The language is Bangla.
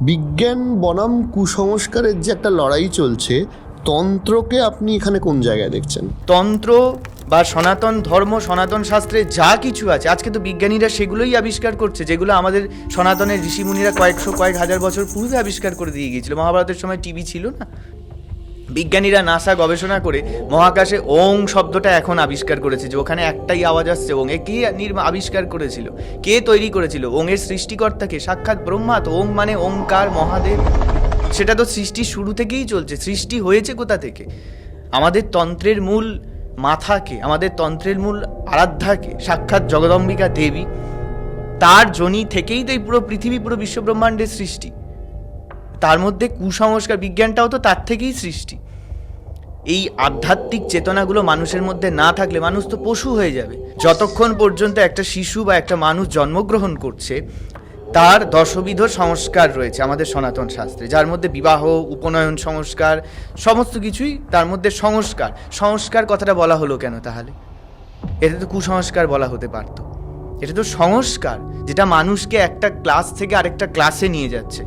বিজ্ঞান বনাম কুসংস্কারের যে একটা লড়াই চলছে, তন্ত্রকে আপনি এখানে কোন জায়গায় দেখছেন? তন্ত্র বা সনাতন ধর্ম, সনাতন শাস্ত্রে যা কিছু আছে, আজকে তো বিজ্ঞানীরা সেগুলোই আবিষ্কার করছে, যেগুলো আমাদের সনাতনের ঋষিমুনিরা কয়েকশো কয়েক হাজার বছর পূর্বে আবিষ্কার করে দিয়ে গিয়েছিল। মহাভারতের সময় টিভি ছিল না? বিজ্ঞানীরা নাসা গবেষণা করে মহাকাশে ওং শব্দটা এখন আবিষ্কার করেছে যে ওখানে একটাই আওয়াজ আসছে, ওং। এ কে আবিষ্কার করেছিল? কে তৈরি করেছিল? ওং এর সৃষ্টিকর্তাকে? সাক্ষাৎ ব্রহ্মা তো ওং মানে ওংকার, মহাদেব। সেটা তো সৃষ্টি শুরু থেকেই চলছে। সৃষ্টি হয়েছে কোথা থেকে? আমাদের তন্ত্রের মূল মাথাকে, আমাদের তন্ত্রের মূল আরাধ্যাকে, সাক্ষাৎ জগদম্বিকা দেবী, তার জনি থেকেই তো এই পুরো পৃথিবী, পুরো বিশ্বব্রহ্মাণ্ডের সৃষ্টি। তার মধ্যে কুসংস্কার, বিজ্ঞানটাও তো তার থেকেই সৃষ্টি। এই আধ্যাত্মিক চেতনাগুলো মানুষের মধ্যে না থাকলে মানুষ তো পশু হয়ে যাবে। যতক্ষণ পর্যন্ত একটা শিশু বা একটা মানুষ জন্মগ্রহণ করছে, তার দশবিধ সংস্কার রয়েছে আমাদের সনাতন শাস্ত্রে, যার মধ্যে বিবাহ, উপনয়ন সংস্কার, সমস্ত কিছুই তার মধ্যে সংস্কার। সংস্কার কথাটা বলা হলো কেন তাহলে? এটা তো কুসংস্কার বলা হতে পারতো। এটা তো সংস্কার, যেটা মানুষকে একটা ক্লাস থেকে আরেকটা ক্লাসে নিয়ে যাচ্ছে।